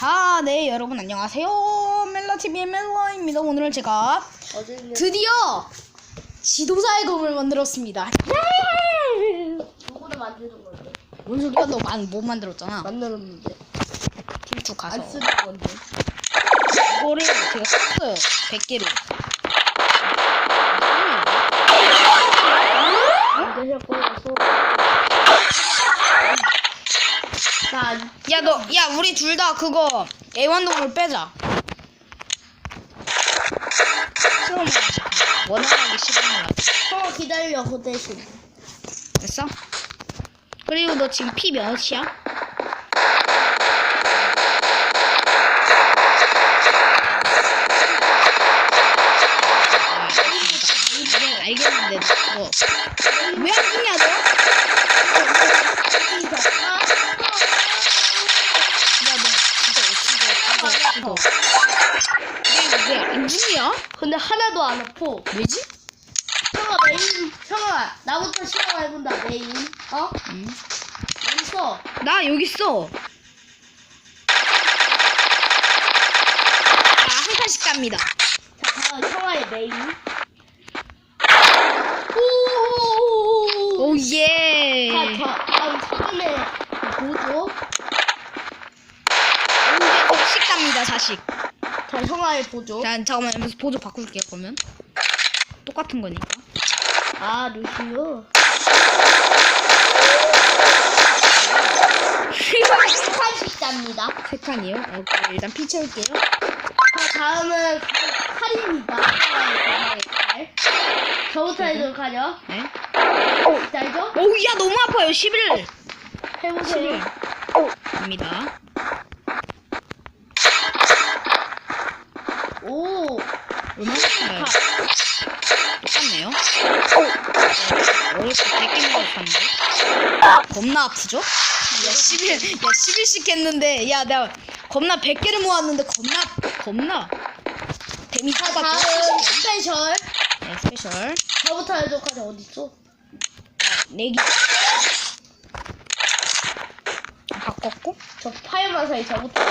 자, 네, 여러분 안녕하세요. 멜라TV의 멜라입니다. 오늘은 제가 드디어 지도자의 검을 만들었습니다. 누구를 만드는 건데? 뭔 소리야? 너 만, 못 만들었잖아. 만들었는데 팀투 가서. 안 쓰는 건데. 이거를 제가 썼어요. 100개로. 안 되셨고 자, 야, 너, 야, 우리 둘 다 그거 애완동물 빼자. 말하지. 원활하게 싫어 말하지. 형 기다려 그 대신. 됐어? 그리고 너 지금 피 몇이야? 알겠, 알겠는데 너 왜안 죽냐 너? 야 너 진짜 어찌져 어찌져 왜왜안 죽냐? 근데 하나도 안 아파. 왜지? 형아 메인, 형아 나부터 시작해본다 메인. 어? 응. 어딨어? 나 여기 있어. 자한 칸씩 갑니다. 자, 형아의 메인. 오 예. 자, 저 다음 처음에 보조. 자식 갑니다 자식. 자, 형아의 보조. 자 잠깐만 여기서 보조 바꿀게요 그러면. 똑같은 거니까. 아, 루시오. 한씩 잡니다. 세 칸이요? 오케이 일단 피 채울게요. 자, 다음은 칼입니다. 칼. 저부터 해도 가죠. 네. 기다리죠? 오야 너무 아파요 11. 해보세요. 11. 갑니다. 오. 얼마나 아파요? 똑같네요. 어렵게 되게 먹었는데 겁나 아프죠? 야 11, 야 11씩 했는데 야 내가 겁나 100개를 모았는데 겁나 겁나 데미지 자, 받았죠? 다음 스페셜. 네 스페셜 저부터 가죠. 어딨어? 내기 바꿨고 저 파이어마사이 저부터.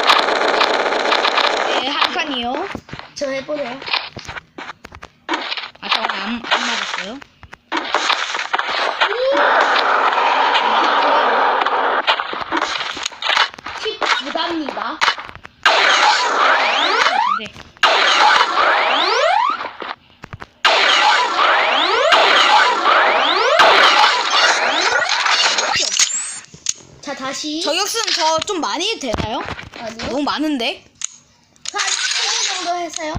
네한 칸이요 저 해보네요. 아 잠깐 안, 안 맞았어요 팁 부답니다. 네 자, 다시. 저격수는 저 좀 많이 해도 되나요? 아니요. 너무 많은데 한 3개 정도 해서요.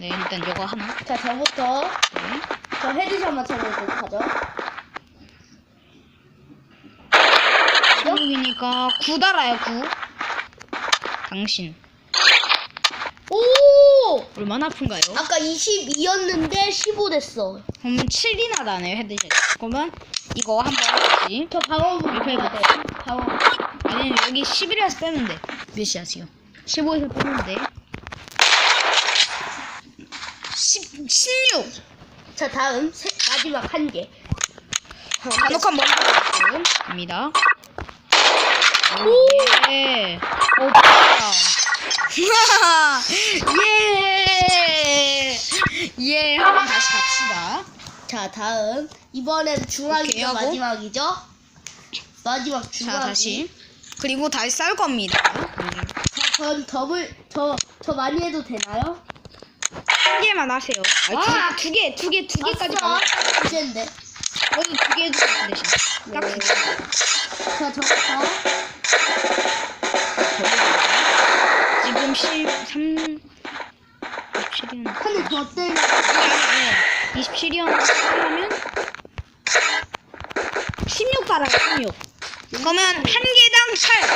네 일단 이거 하나 자, 저부터. 네. 저 헤드샷만 쳐보도록 하죠. 16이니까 9 달아요 9 당신 오! 얼마나 아픈가요? 아까 22였는데 15 됐어. 그러면 7이나 나네요 헤드샷 그러면 이거 한번 다시 저 방어구 해봐. 돼. 방어. 아니 여기 11에서 빼는데 몇이야 지금 15에서 빼는데 10, 16 자, 다음 세, 마지막 한 개. 간혹한 먼저 가고 입니다 오! 예. 오, 빠르다. 예! 예, 한번 다시 갑시다. 자, 다음 이번엔 오케이 중앙이가 하고. 마지막이죠? 마지막 자, 중앙이. 다시. 그리고 다시 쌀 겁니다. 자, 전 더블 저저 많이 해도 되나요? 한 개만 하세요. 아, 두, 두 개, 두 개, 두 개까지 아싸, 가. 두 개인데. 여기 두개 해주세요, 대신. 딱두 개. 자, 저부터 지금 13, 27이었는데. 한대 더 때려. 아니, 27이었는데 하면 16 달아요, 16. 그러면 한 개당 8.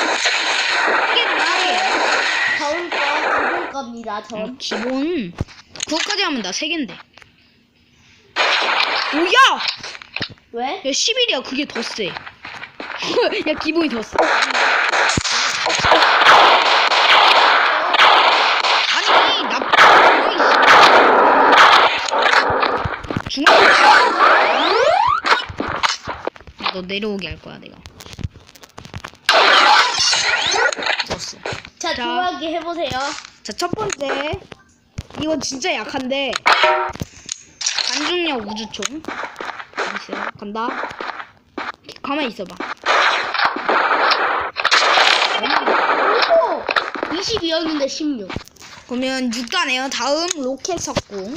한 개당 8. 다음 거 기본 겁니다. 전. 어, 기본. 그거까지 하면 나 3개인데. 오야! 왜? 야, 11이야. 그게 더 세. 야, 기본이 더 세. 아니, 나, 중앙. 너 내려오게 할 거야, 내가. 졌어. 자, 자. 유리하게 해보세요. 자, 첫 번째. 이거 진짜 약한데. 반중력 우주총. 있어요. 간다. 가만히 있어봐. 오! 22였는데 16. 그러면 6가네요. 다음 로켓 석궁.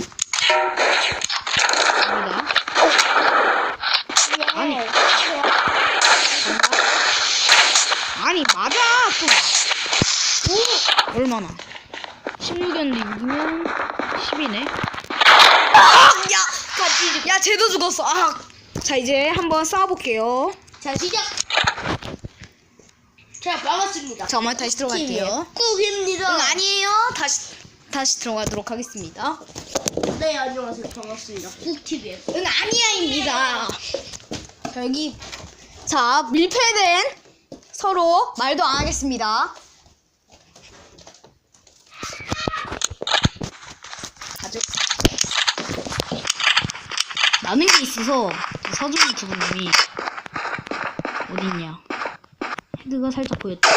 갑니다. 아니. 간다. 아니, 맞아! 또. 오! 얼마나? 16이었는데 6이면 10이네. 아! 야! 야, 쟤도 죽었어. 아! 자, 이제 한번 싸워볼게요. 자, 시작! 자, 막았습니다. 잠깐만, 다시 들어갈게요. 꾹입니다. 응, 아니에요. 다시, 다시 들어가도록 하겠습니다. 네, 안녕하세요. 반갑습니다. 꾹TV에. 응, 아니야입니다. 자, 여기. 자, 밀폐된 서로 말도 안 하겠습니다. 가져. 나는 게 있어서 서준이 기분님이 어딨냐. 헤드가 살짝 보였다.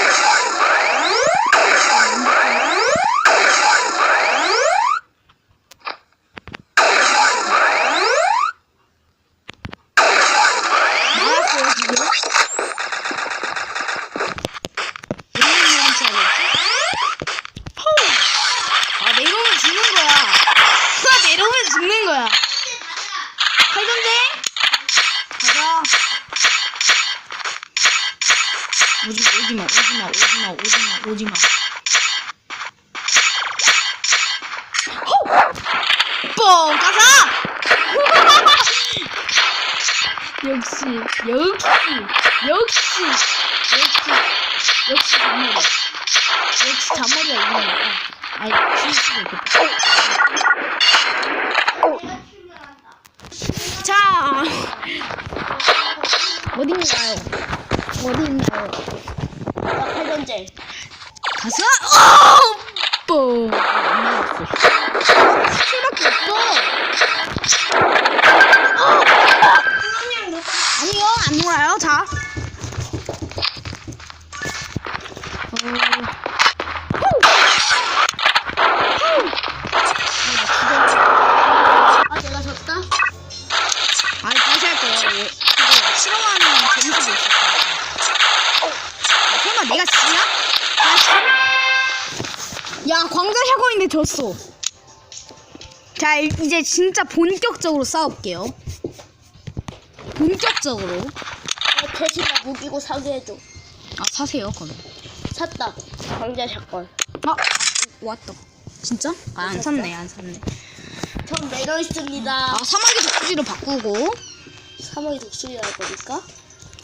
가자! 역시, 역시, 역시, 역시, 역시 잔머리. 역시 잔머리가 있는 거야. 아니, 쉴 수가 있겠다. 자, 어딘가요? 어딘가요? 자, 칼전쟁. 가서, 어! 참. 야, 광자 샤거인데 졌어. 자, 이- 이제 진짜 본격적으로 싸울게요. 본격적으로. 어, 대신 나 무기고 사게 해줘. 아, 사세요, 그럼. 샀다. 광자 샷건. 아, 왔다. 진짜? 아, 안 샀네, 안 샀네. 전 내려 있습니다. 아, 사마귀 독수리로 바꾸고. 사막이 독수리 할 거니까.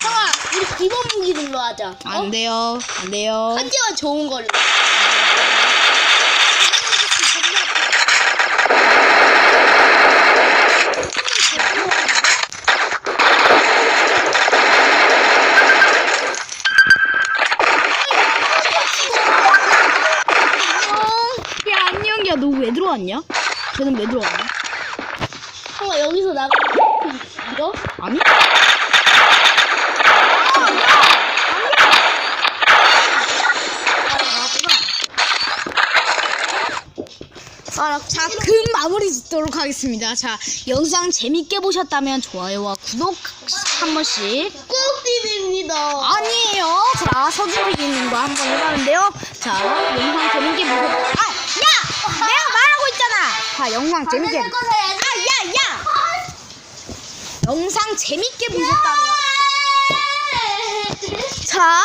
형아, 우리 기본 무기들로 하자. 어? 안 돼요, 안 돼요. 한지원 좋은 걸로. 안녕. 야, 왜 들어왔냐? 쟤는 왜 들어왔냐? 형아, 여기서 나가. 이거? 아니? 아, 자, 금 마무리 짓도록 하겠습니다. 자, 영상 재밌게 보셨다면 좋아요와 구독 한 번씩. 꾹TV입니다. 아니에요. 자, 서준PD님과 한번 해봤는데요. 자, 영상 재밌게 보셨, 아, 자, 영상 재밌게. 아, 야, 야! 영상 재밌게 보셨다면. 자,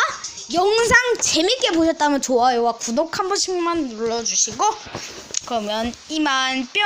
영상 재밌게 보셨다면 좋아요와 구독 한 번씩만 눌러주시고, 그러면 이만 뿅!